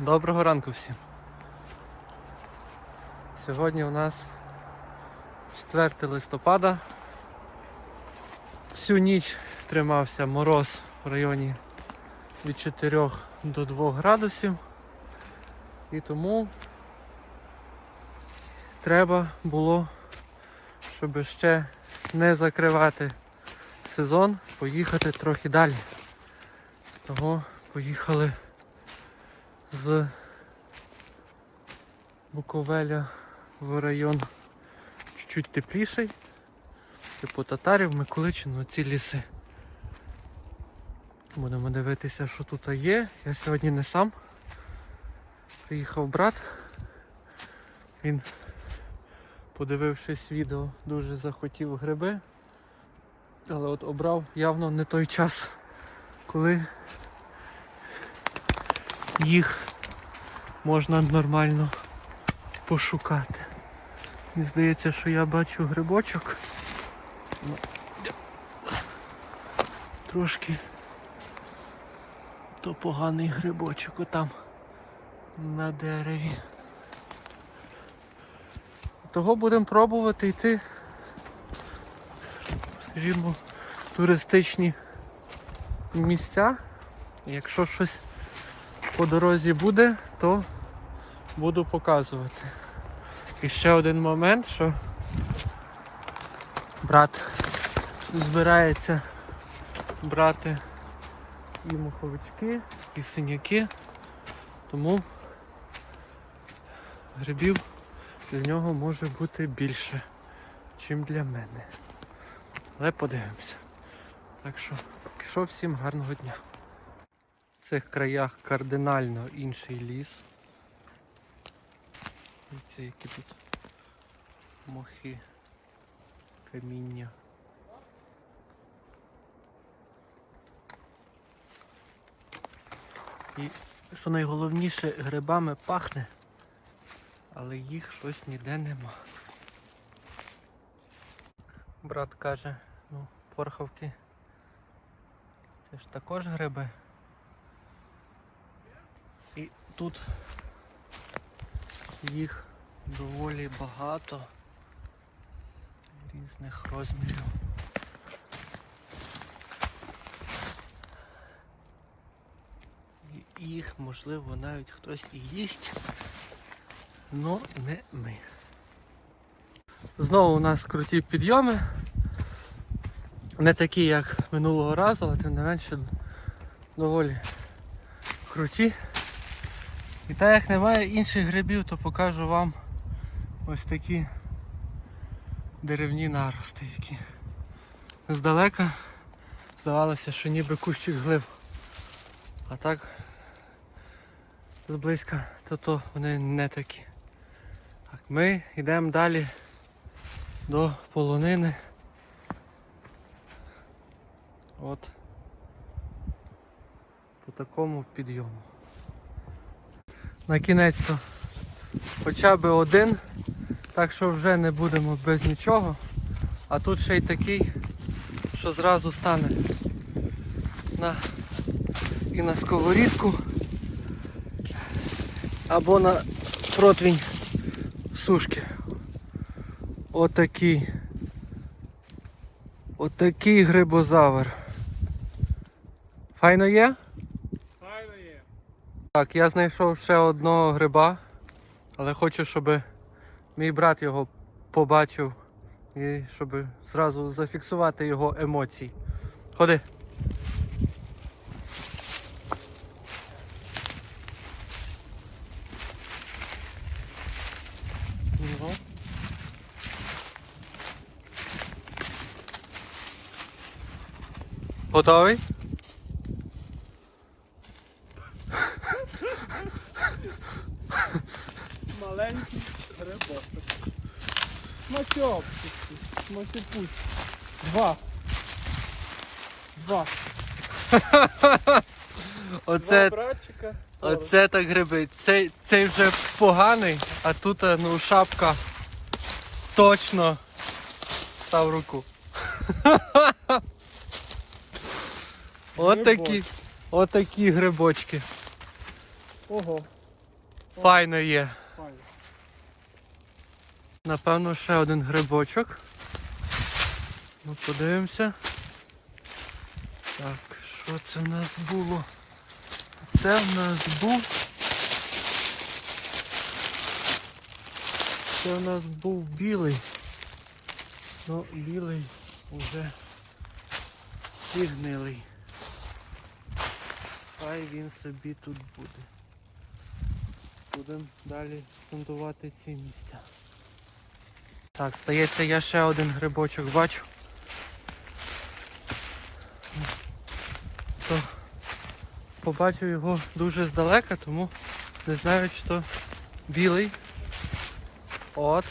Доброго ранку всім. Сьогодні у нас 4 листопада. Всю ніч тримався мороз в районі від 4 до 2 градусів. І тому треба було, щоб ще не закривати сезон, поїхати трохи далі. Того поїхали з Буковеля в район чуть-чуть тепліший. Типу Татарів, Миколичину, ці ліси. Будемо дивитися, що тут є. Я сьогодні не сам. Приїхав брат. Він, подивившись відео, дуже захотів гриби. Але от обрав явно не той час, коли їх можна нормально пошукати. Мені здається, що я бачу грибочок. Ну, Трошки то поганий грибочок отам на дереві. Того будемо пробувати йти, скажімо, туристичні місця. Якщо щось по дорозі буде, то буду показувати. І ще один момент, що брат збирається брати і муховички, і синяки, тому грибів для нього може бути більше, ніж для мене. Але подивимося. Так що, поки що всім гарного дня. Цих краях кардинально інший ліс. Дивіться, які тут мохи, каміння. І що найголовніше, грибами пахне, але їх щось ніде нема. Брат каже, ну, порхавки. Це ж також гриби. Тут їх доволі багато різних розмірів. І їх, можливо, навіть хтось і їсть, але не ми. Знову у нас круті підйоми. Не такі, як минулого разу, але тим не менше доволі круті. І так як немає інших грибів, то покажу вам ось такі деревні нарости, які здалека здавалося, що ніби кущик глиб. А так зблизька, то то вони не такі. Так, ми йдемо далі до полонини. От по такому підйому. На кінець-то хоча б один, так що вже не будемо без нічого. А тут ще й такий, що зразу стане на, і на сковорідку або на противень сушки. Отакий. Отакий грибозавр. Файно є? Так, я знайшов ще одного гриба, але хочу, щоб мій брат його побачив і щоб зразу зафіксувати його емоції. Ходи. Готовий? Маленький грибочок. Смачопчик. Смачопуч. Два. Два. Оце, Два братчика. оце так гриби. Цей, цей вже поганий, а тут е, ну, шапка точно став руку. От такі, Грибочки. от грибочки. Ого. Файно є. Файно. Напевно, ще один грибочок. Ну, подивимося. Так, що це в нас було? Це в нас був. Це в нас був білий. Ну, білий вже зігнилий. Хай він собі тут буде. Будемо далі фундувати ці місця. Так, здається, я ще один грибочок бачу. То побачив його дуже здалека, тому не знаю, чи то білий. От.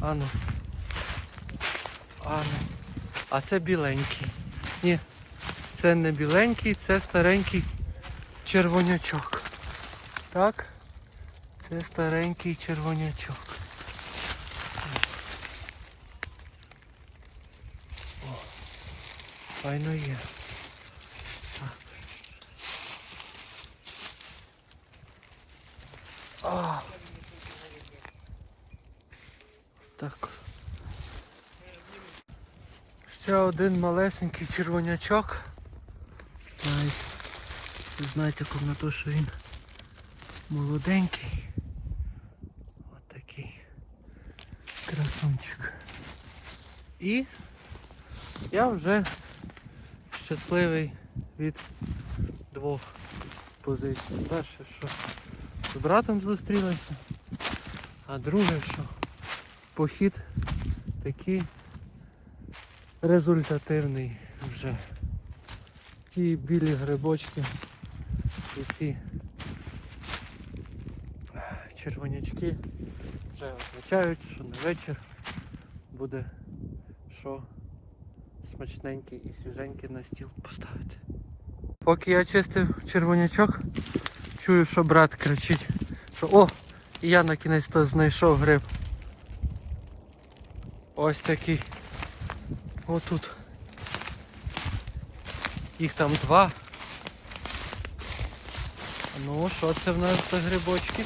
Ану. Ану. А це біленький. Ні, це не біленький, це старенький червонячок. Так? Це старенький червонячок. Файно є. А. Так. Ще один малесенький червонячок. Ви знаєте, на то, що він молоденький. Ось такий красунчик. І я вже щасливий від двох позицій. Перше, що з братом зустрілися, а друге, що похід такий результативний вже. Ті білі грибочки і ці червонячки вже означають, що на вечір буде що смачненький і свіженький на стіл поставити. Поки я чистив червонячок, чую, що брат кричить, що о, і я на кінець то знайшов гриб. Ось такий. Отут. Їх там два. Ну, що це в нас за грибочки?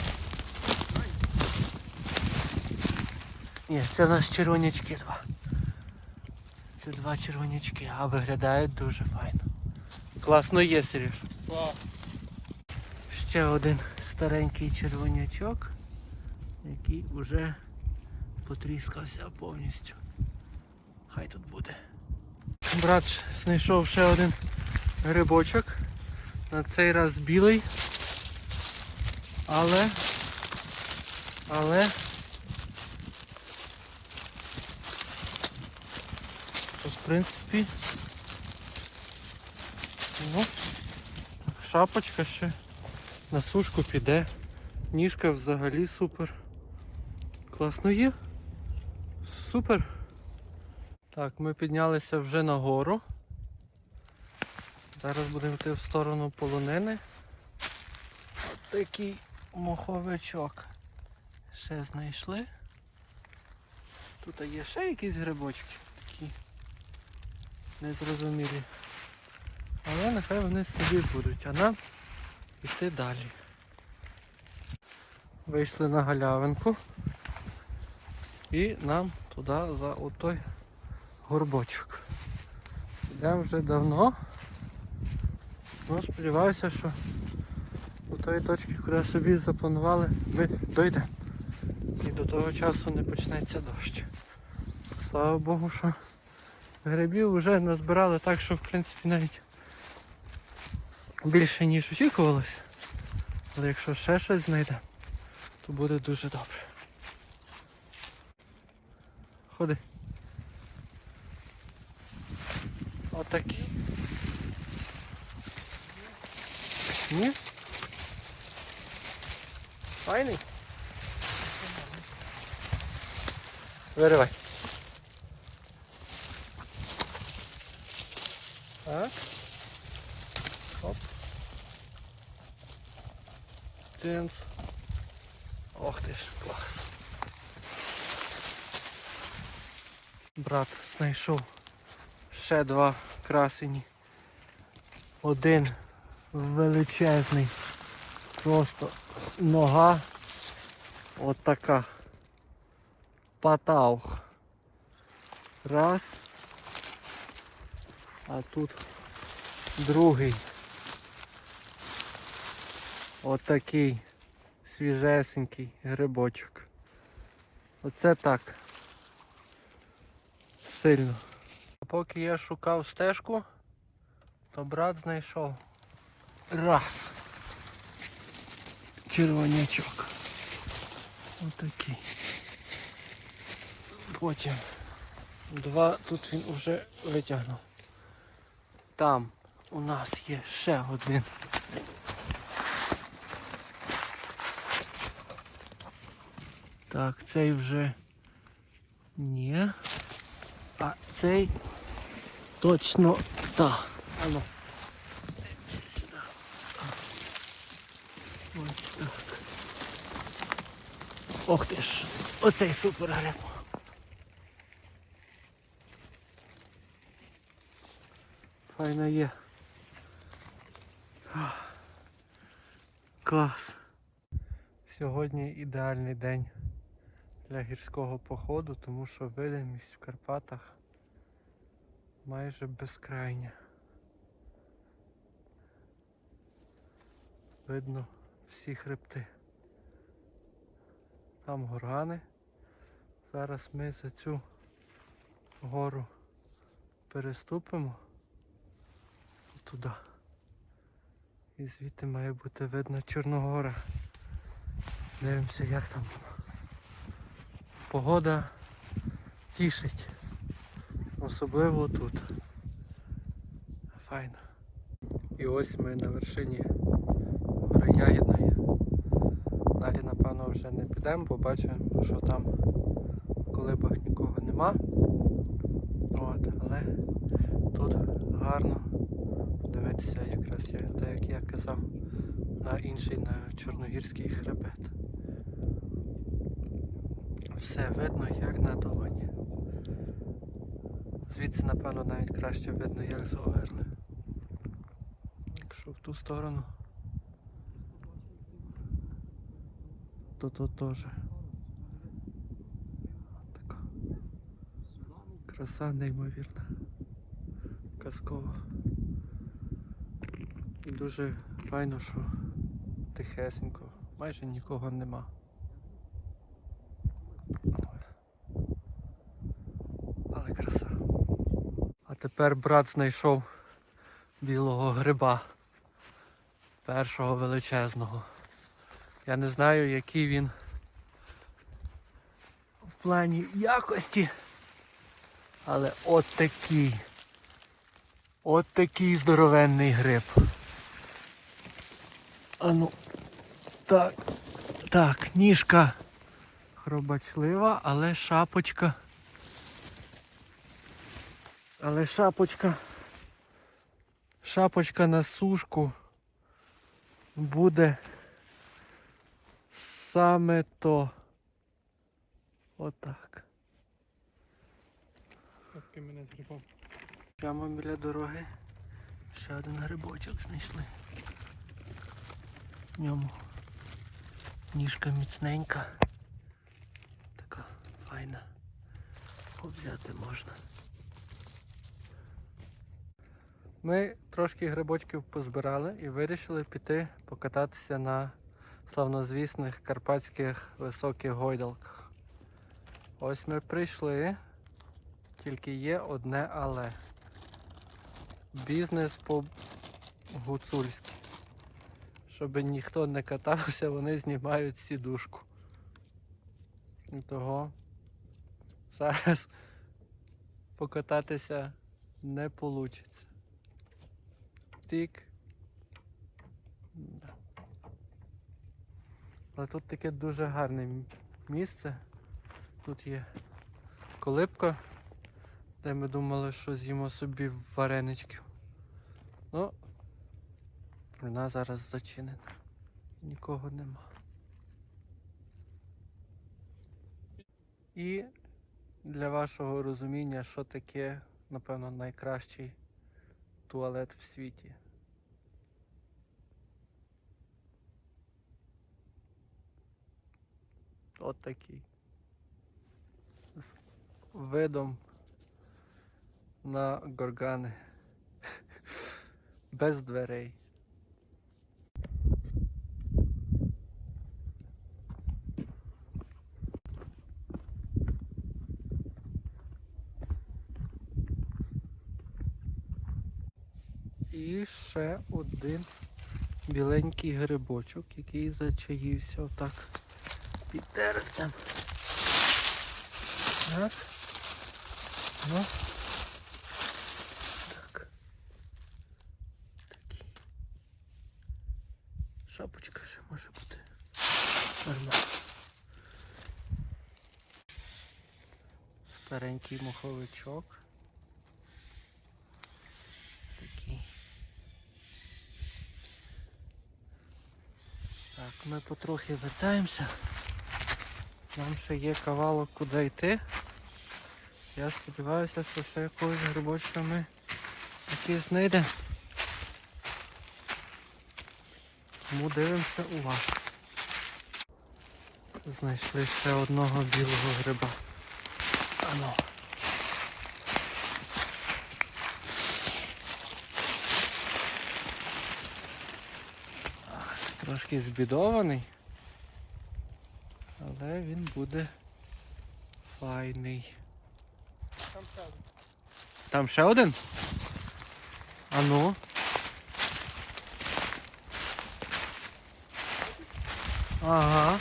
Ні, це в нас червонячки два. Це два червонячки, а виглядають дуже файно. Класно є, Сереж. Ще один старенький червонячок, який вже потріскався повністю. Хай тут буде. Брат знайшов ще один грибочок. На цей раз білий. Але... Але... в принципі... Ну, шапочка ще на сушку піде. Ніжка взагалі супер. Класно є. Супер. Так, ми піднялися вже на гору. Зараз будемо йти в сторону полонини. От такий моховичок. Ще знайшли. Тут є ще якісь грибочки такі незрозумілі. Але нехай вони собі будуть, а нам йти далі. Вийшли на галявинку і нам туди за отой горбочок. Йдемо вже давно. Ну, сподіваюся, що до тої точки, куди собі запланували, ми дійдемо. І до того часу не почнеться дощ. Слава Богу, що грибів вже назбирали так, що в принципі навіть більше ніж очікувалося. Але якщо ще щось знайдемо, то буде дуже добре. Ходи. Отакий. Ні? Файний? Виривай. Так. Оп. Тинц. Ох ти ж, клас. Брат знайшов ще два красені. Один величезний. Просто нога от така. Патаух. Раз. А тут другий. Отакий свіжесенький грибочок. Оце так. Сильно. Поки я шукав стежку, то брат знайшов. Раз. Червонячок. Отакий. Потім два, тут він вже витягнув. Там у нас є ще один. Так, цей вже ні. А цей точно так. Ану. Ось так. Ох ти ж, оцей супер гриб. Файно є. Клас. Сьогодні ідеальний день для гірського походу, тому що видимість в Карпатах майже безкрайня. Видно всі хребти. Там горгани. Зараз ми за цю гору переступимо туди. І звідти має бути видно Чорногора. Дивимося як там. Погода тішить. Особливо тут. Файно. І ось ми на вершині гори Ягідної. Далі напевно вже не підемо, бо бачимо, що там в колибах нікого нема. От, але тут гарно подивитися якраз є, так як я казав, на інший, на Чорногірський хребет. Все видно як на долоні. Звідси, напевно, навіть краще видно, як заверли. Якщо в ту сторону, то тут теж. Краса неймовірна. Казкова. І дуже файно, що тихесенько, майже нікого нема. Але краса. А тепер брат знайшов білого гриба. Першого величезного. Я не знаю, який він в плані якості. Але от такий. От такий здоровенний гриб. Ану. Так. Так, ніжка хробачлива, але шапочка. Але шапочка. Шапочка на сушку буде саме то. Отак. Ось мене з. Прямо біля дороги ще один грибочок знайшли. В ньому ніжка міцненька. Така файна. Взяти можна. Ми трошки грибочків позбирали і вирішили піти покататися на славнозвісних карпатських високих гойдалках. Ось ми прийшли, тільки є одне але. Бізнес по гуцульськи. Щоб ніхто не катався, вони знімають сідушку. І того зараз покататися не вийде. Да. Але тут таке дуже гарне місце. Тут є колибка, де ми думали, що з'їмо собі вареничків. Ну, вона зараз зачинена. Нікого нема. І для вашого розуміння, що таке, напевно, найкращий туалет в світі. от такий. З видом на горгани. Без дверей. І ще один біленький грибочок, який зачаївся отак під деревцем. Так. Ну. Так. Такий. Шапочка ще може бути. Нормально. Старенький моховичок. Ми потрохи вертаємося. Нам ще є кавалок куди йти. Я сподіваюся, що ще якогось грибочка ми таки знайдемо. Тому дивимося уважно. Знайшли ще одного білого гриба. Ану. Трошки збідований. Але він буде файний. Там ще один. Там ще один? А ну. Ага.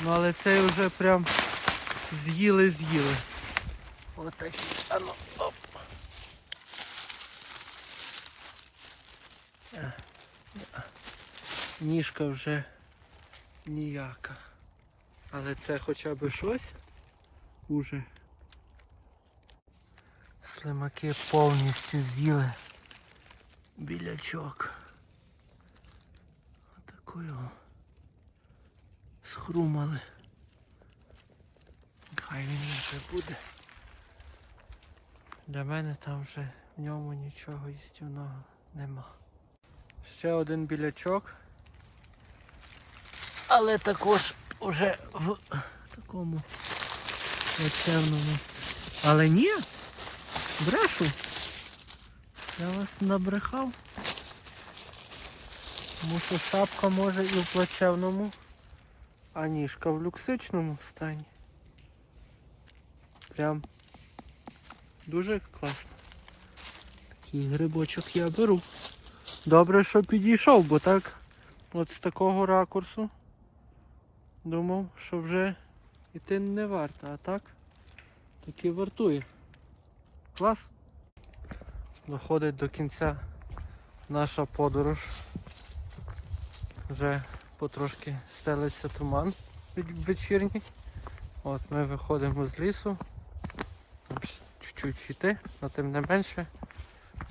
Ну але цей вже прям з'їли з'їли. Отакий. А ну, оп. Е, е. Ніжка вже ніяка. Але це хоча б щось уже. Слимаки повністю з'їли білячок. Отакою схрумали. Хай він вже буде. Для мене там вже в ньому нічого їстівного нема. Ще один білячок. Але також уже в такому очевному. Але ні, брешу. Я вас набрехав. Тому що шапка може і в плачевному, а ніжка в люксичному стані. Прям дуже класно. Такий грибочок я беру. Добре, що підійшов, бо так от з такого ракурсу думав, що вже йти не варто, а так таки вартує. Клас. Доходить до кінця наша подорож. Вже потрошки стелиться туман вечірній. От ми виходимо з лісу. Чуть-чуть йти, але тим не менше.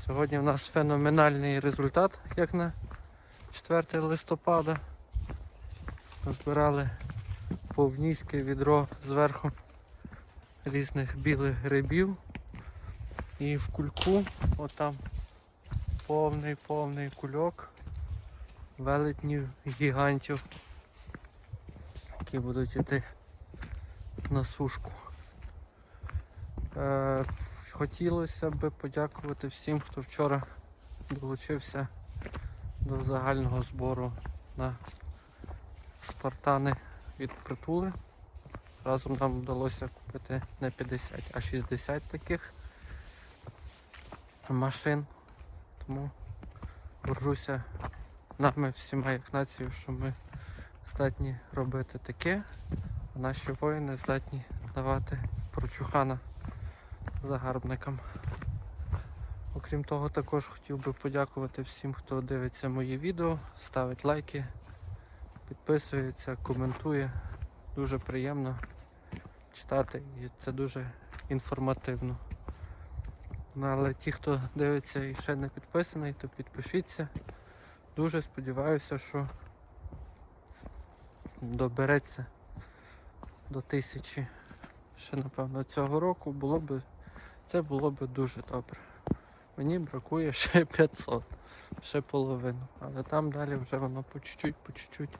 Сьогодні в нас феноменальний результат, як на 4 листопада. Збирали повністю відро зверху різних білих грибів. І в кульку отам повний повний кульок велетнів гігантів, які будуть йти на сушку. Е, хотілося б подякувати всім, хто вчора долучився до загального збору на спартани від притули. Разом нам вдалося купити не 50, а 60 таких машин. Тому горжуся нами всіма як нацією, що ми здатні робити таке, а наші воїни здатні давати прочухана загарбникам. Окрім того, також хотів би подякувати всім, хто дивиться мої відео, ставить лайки, підписується, коментує. Дуже приємно читати і це дуже інформативно. Ну, але ті, хто дивиться і ще не підписаний, то підпишіться. Дуже сподіваюся, що добереться до тисячі ще напевно цього року. Було би, це було б дуже добре. Мені бракує ще 500, ще половину. Але там далі вже воно по чуть-чуть, по чуть-чуть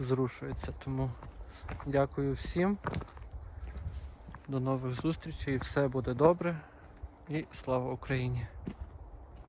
зрушується. Тому Дякую всім. До нових зустрічей. Все буде добре. І слава Україні!